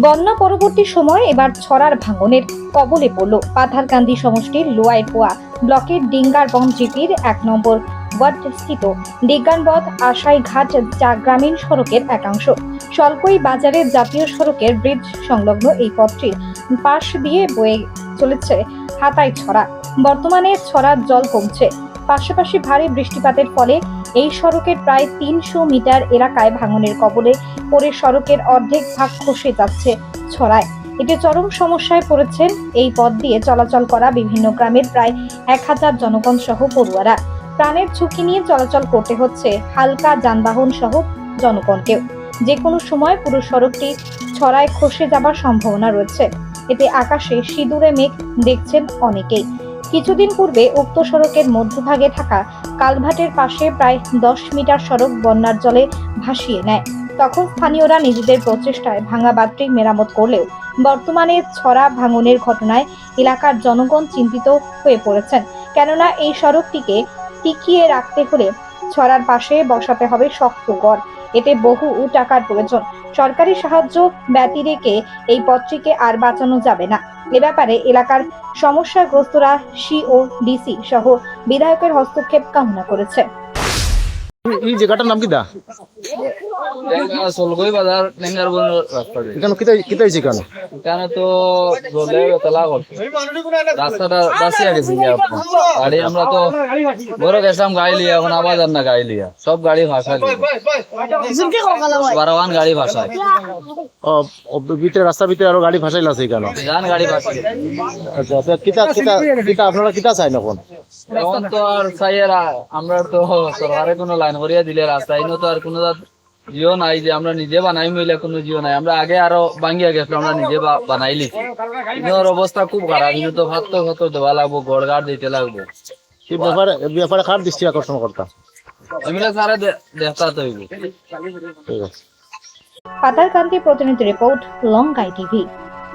বন্যা পরবর্তী সময় এবার ছড়ার ভাঙনের কবলে পড়ল। পাথারকান্দি সমষ্টির লোয়াই পোয়া ব্লকের ডিঙ্গারবম জিপির এক নম্বর ওয়ার্ডস্থিত ডিজ্ঞানবধ আশাইঘাট আশাই ঘাট যা গ্রামীণ সড়কের একাংশ। স্বল্পই বাজারের জাতীয় সড়কের ব্রিজ সংলগ্ন এই পথটির পাশ দিয়ে বয়ে চলেছে হাতাই ছড়া বর্তমানে ছড়ার জল কমছে। পাশাপাশি ভারী বৃষ্টিপাতের ফলে এই সড়কের প্রায় তিনশো মিটার এলাকায় ভাঙনের কবলে পরে সড়কের অর্ধেক ভাগ খসে যাচ্ছে ছড়ায়। এতে চরম সমস্যায় পড়েছেন এই পথ দিয়ে চলাচল করা বিভিন্ন গ্রামের প্রায় এক হাজার জনগণ সহ পড়ুয়ারা। প্রাণের ঝুঁকি নিয়ে চলাচল করতে হচ্ছে হালকা যানবাহন সহ জনগণকেও। যে কোনো সময় পুরো সড়কটি ছড়ায় খসে যাবার সম্ভাবনা রয়েছে। এতে আকাশে সিঁদুরে মেঘ দেখছেন অনেকেই। কিছুদিন পূর্বে উক্ত সড়কের মধ্যভাগে থাকা কালভাটের পাশে প্রায় দশ মিটার সড়ক বন্যার জলে ভাসিয়ে নেয়। তখন স্থানীয়রা নিজেদের প্রচেষ্টায় ভাঙা বাঁধটি মেরামত করলেও বর্তমানে ছড়া ভাঙনের ঘটনায় এলাকার জনগণ চিন্তিত হয়ে পড়েছেন। কেননা এই সড়কটিকে টিকিয়ে রাখতে হলে ছড়ার পাশে বসাতে হবে শক্ত গড়। এতে বহু টাকার প্রয়োজন। সরকারি সাহায্য ব্যতি রেখে এই পথটিকে আর বাঁচানো যাবে না। এ ব্যাপারে এলাকার সমস্যাগ্রস্তরা সি ও ডিসি সহ বিধায়কের হস্তক্ষেপ কামনা করেছে। এই জায়গাটার নাম কি দা? সলগই বাজার নেঙ্গার রাস্তা কিতা কিতা কেন এখানে তো জলে তলা করছে রাস্তাটা বাসিয়া গেছে গাড়ি আমরা তো বড় গেছিলাম গাড়ি লিয়া এখন আবার যান না গাড়ি লিয়া। সব গাড়ি ভাষা বারোয়ান গাড়ি ভাষায় ভিতরে রাস্তার ভিতরে আরও গাড়ি আছে কেন যান গাড়ি ভাষায় আচ্ছা আচ্ছা কিতা কিতা কিতা আপনারা কিতা চাই এখন? এখন তো আর চাইয়ের আমরা তো সরকারে কোনো লাইন করিয়া দিলে রাস্তা ইনো তো আর কোনো জিও নাই যে আমরা নিজে বানাই মিলে কোনো জিও নাই। আমরা আগে আরও গেছিলাম আমরা নিজে বানাই ইনোর অবস্থা খুব খারাপ কিন্তু তো ভাত তো ভাত দেওয়া লাগবো গড়গাড় দিতে লাগবো। কি ব্যাপারে? ব্যাপারে কার দৃষ্টি আকর্ষণ করতাম এগুলো সারা দেখতে হইব। ঠিক আছে। প্রতিনিধি রিপোর্ট লঙ্কাই টিভি।